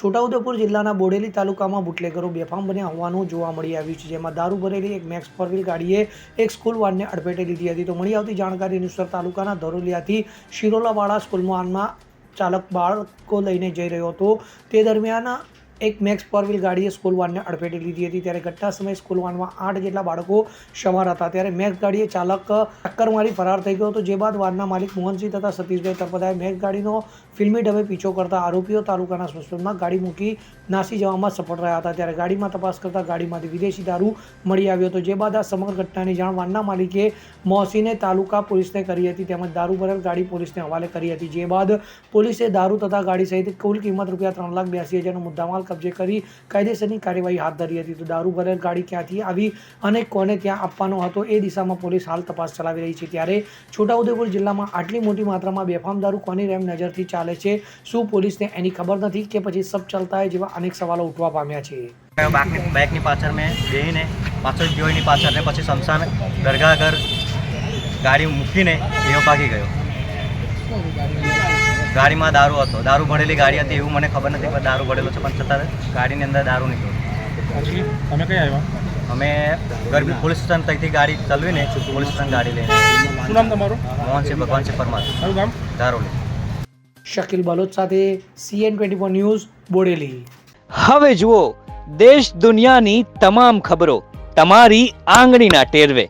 છોટાઉદેપુર જિલ્લાના બોડેલી તાલુકામાં બુટલેગરો બેફામ બન્યા હોવાનું જોવા મળી આવ્યું છે, જેમાં દારૂ ભરેલી એક મેક્સ ફોર વ્હીલ ગાડીએ એક સ્કૂલ વાનને અડફેટે લીધી હતી. તો મળી આવતી જાણકારી અનુસાર તાલુકાના ધરોલિયાથી શિરોલાવાળા સ્કૂલમાં ચાલક બાળકો લઈને જઈ રહ્યો હતો. તે દરમિયાન એક મેક્સ પર વ્હીલ ગાડીએ સ્કૂલ વાનને અડફેટે લીધી હતી. ત્યારે ઘટના સમયે સ્કૂલ વાનમાં આઠ જેટલા બાળકો સવાર હતા. ત્યારે મેક્સ ગાડીએ ચાલક ટક્કર મારી ફરાર થઈ ગયો હતો, જે બાદ વાનના માલિક મોહનસિંહ તથા સતીશભાઈ તરપદાએ મેક્સ ગાડીનો ફિલ્મી ઢબે પીછો કરતા આરોપીઓ તાલુકાના સસપેન્ડમાં ગાડી મૂકી નાસી જવામાં સફળ રહ્યા હતા. ત્યારે ગાડીમાં તપાસ કરતા ગાડીમાંથી વિદેશી દારૂ મળી આવ્યો હતો, જે બાદ આ સમગ્ર ઘટનાની જાણ વાનના માલિકે મોહસીને તાલુકા પોલીસને કરી હતી તેમજ દારૂ ભરેલ ગાડી પોલીસને હવાલે કરી હતી. જે બાદ પોલીસે દારૂ તથા ગાડી સહિત કુલ કિંમત રૂપિયા ત્રણ લાખ બ્યાસી હજારનો મુદ્દામાલ કબજે કરી કાયદેસરની કાર્યવાહી હાથ ધરી હતી. તો દારૂ ભરેલ ગાડી ક્યાંથી આવી અને કોને ત્યાં આપવાનો હતો એ દિશામાં પોલીસ હાલ તપાસ ચલાવી રહી છે. ત્યારે છોટાઉદેપુર જિલ્લામાં આટલી મોટી માત્રામાં બેફામ દારૂ કોની રેમ નજરથી ચાલે છે? શું પોલીસને એની ખબર નથી કે પછી સબ ચાલતા જેવા અનેક સવાલો ઉઠવા પામ્યા છે? બાઇકની પાછળ મેં જઈને પાછળ જોઈની પાછળ ને પછી શમશાન દરગાહ ઘર ગાડી મૂકીને એવો ભાગી ગયો. ગાડીમાં દારૂ હતો. દારૂ ભરેલી ગાડી હતી એવું મને ખબર નથી પણ દારૂ ભરેલો છે. પણ છતાં ગાડીની અંદર દારૂ નીકળ્યો. પછી તમે કઈ આવ્યા? અમે ગરબી પોલીસ સ્ટેશન તકથી ગાડી ચલાવીને પોલીસ સ્ટેશન ગાડી લઈને. શું નામ તમારું? મોહનસિંહ ભગવાનસિંહ પરમાર. મારું નામ દારૂલી શકીલ બલોચ સાથે CN twenty four news Bodeli. હવે જુઓ દેશ દુનિયાની તમામ ખબરો તમારી આંગળીના ટેરવે.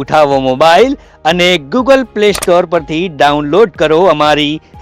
ઉઠાવો મોબાઈલ અને ગૂગલ પ્લે સ્ટોર પરથી ડાઉનલોડ કરો અમારી